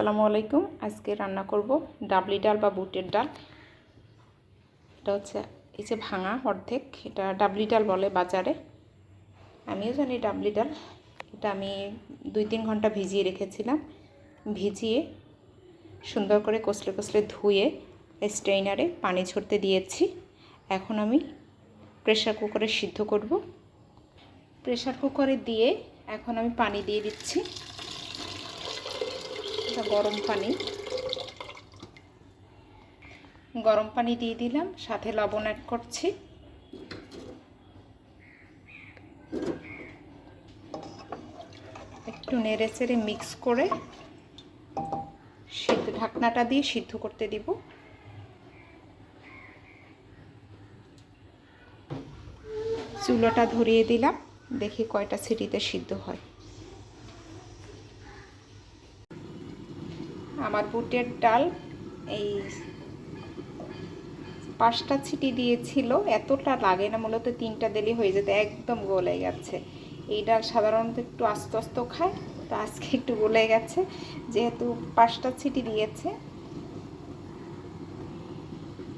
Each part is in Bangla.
আসসালামু আলাইকুম। আজকে রান্না করব ডাবলি ডাল বা বুটের ডাল। এটা হচ্ছে, এই যে ভাঙা অর্ধেক, এটা ডাবলি ডাল বলে বাজারে। আমিও জানি ডাবলি ডাল। এটা আমি দুই তিন ঘণ্টা ভিজিয়ে রেখেছিলাম। ভিজিয়ে সুন্দর করে কষলে কষলে ধুয়ে স্ট্রেইনারে পানি ছড়তে দিয়েছি। এখন আমি প্রেশার কুকারে সিদ্ধ করব। প্রেশার কুকারে দিয়ে এখন আমি পানি দিয়ে দিচ্ছি। এটা গরম পানি। গরম পানি দিয়ে দিলাম, সাথে লবণ অ্যাড করছি। একটু নেড়ে চেড়ে মিক্স করে সিদ্ধ ঢাকনাটা দিয়ে সিদ্ধ করতে দিব। চুলোটা ধরিয়ে দিলাম, দেখি কয়টা সিটিতে সিদ্ধ হয়। আমার বুটের ডাল, এই পাঁচটা ছিটি দিয়েছিল। এতটা লাগে না, মূলত তিনটা দিলে হয়ে যেত, একদম গলে গেছে। এই ডাল সাধারণত একটু আস্তে আস্তে খায়, তো আজকে একটু গলে গেছে। যেহেতু পাঁচটা ছিটি দিয়েছে,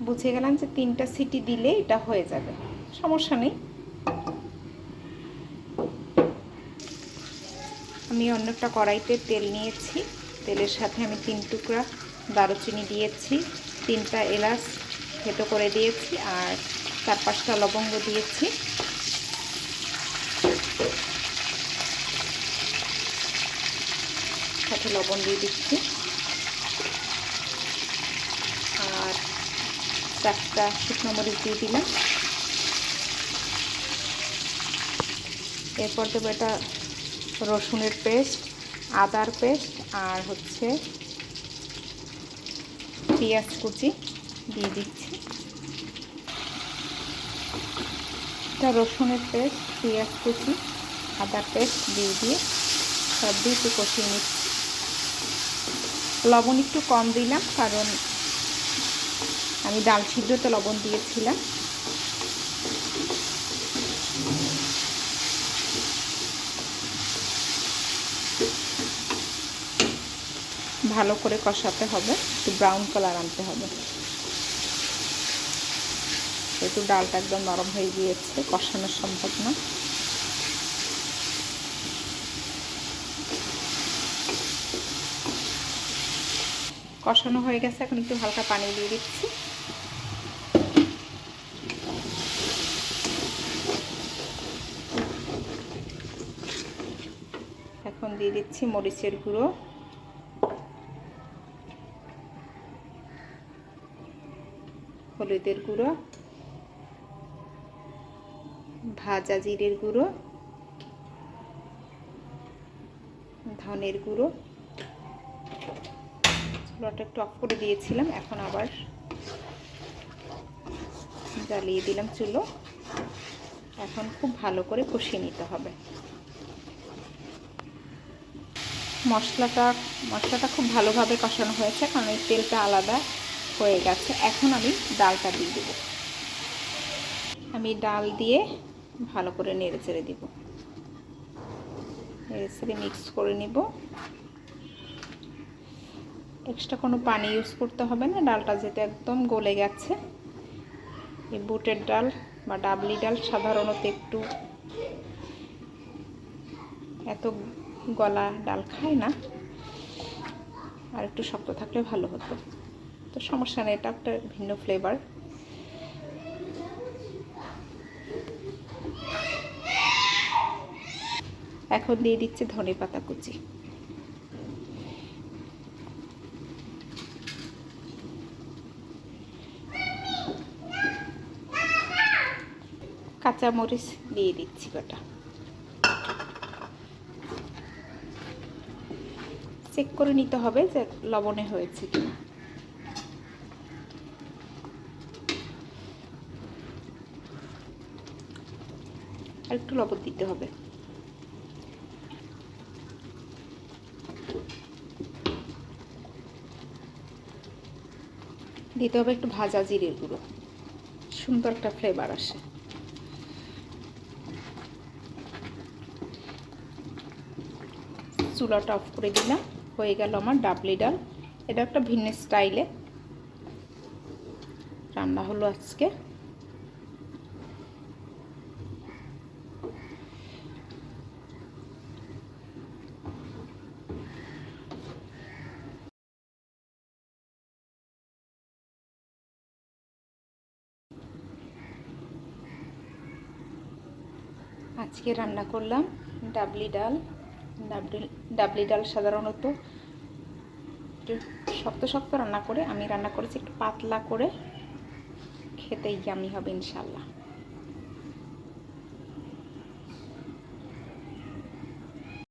বুঝে গেলাম যে তিনটা সিটি দিলে এটা হয়ে যাবে, সমস্যা নেই। আমি অন্য একটা কড়াইতে তেল নিয়েছি। তেলের সাথে আমি তিন টুকরা দারুচিনি দিয়েছি, তিনটা এলাচ থেতো করে দিয়েছি আর চার পাঁচটা লবঙ্গ দিয়েছি। সাথে লবণ দিয়ে দিচ্ছি। আর চারটা শুকনো মরিচ দিয়ে দিলাম। এরপর দেবো এটা রসুনের পেস্ট। আদার পেস্ট আর হচ্ছে পেঁয়াজ কুচি দিয়ে দিচ্ছি। এটা রসুনের পেস্ট, পেঁয়াজ কুচি, আদার পেস্ট দিয়ে দিয়ে সব দিয়ে একটু কষিয়ে নিচ্ছি। লবণ একটু কম দিলাম, কারণ আমি ডাল সিদ্ধতে লবণ দিয়েছিলাম। ভালো করে কষাতে হবে, একটু ব্রাউন কালার আনতে হবে। একটু ডালটা একদম নরম হয়ে গিয়েছে, কষানো সম্ভব না। কষানো হয়ে গেছে, এখন একটু হালকা পানি দিয়ে দিচ্ছি। এখন দিয়ে দিচ্ছি মরিচের গুঁড়ো। হলুদের গুঁড়ো, ভাজা জিরের গুঁড়ো, ধনের গুঁড়ো। চুলাটা একটু অফ করে দিয়েছিলাম, এখন আবার জ্বালিয়ে দিলাম চুলো। এখন খুব ভালো করে কষিয়ে নিতে হবে। মশলাটা মশলাটা খুব ভালোভাবে কষানো হয়েছে, কারণ এই তেলটা আলাদা। হয়ে গেছে। এখন আমি ডালটা দিয়ে দেবো। আমি ডাল দিয়ে ভালো করে নেড়ে চেড়ে দিব। নেড়ে চেড়ে মিক্স করে নিব। এক্সট্রা কোনো পানি ইউজ করতে হবে না। ডালটা যেতে একদম গলে গেছে, এই বুটের ডাল বা ডাবলি ডাল সাধারণত একটু এত গলা ডাল খায় না। আর একটু শক্ত থাকলে ভালো হতো। তো সমস্যা নেই, এটা একটা ভিন্ন ফ্লেভার এখন দিয়ে দিচ্ছে ধনে পাতা কুচি। কাঁচা মরিচ দিয়ে দিচ্ছি গোটা। চেক করে নিতে হবে যে লবণে হয়েছে কিনা। আর একটু লবণ দিতে হবে। দিতে হবে একটু ভাজা জিরের গুঁড়ো। সুন্দর একটা ফ্লেভার আসে। চুলাটা অফ করে দিলাম। হয়ে গেল আমার ডাবলি ডাল। এটা একটা ভিন্ন স্টাইলে রান্না হলো আজকে। আজকে রান্না করলাম ডাবলি ডাল। ডাবলি ডাবলি ডাল সাধারণত একটু শক্ত শক্ত রান্না করে, আমি রান্না করেছি একটু পাতলা করে। খেতে ইয়ামি হবে ইনশাল্লাহ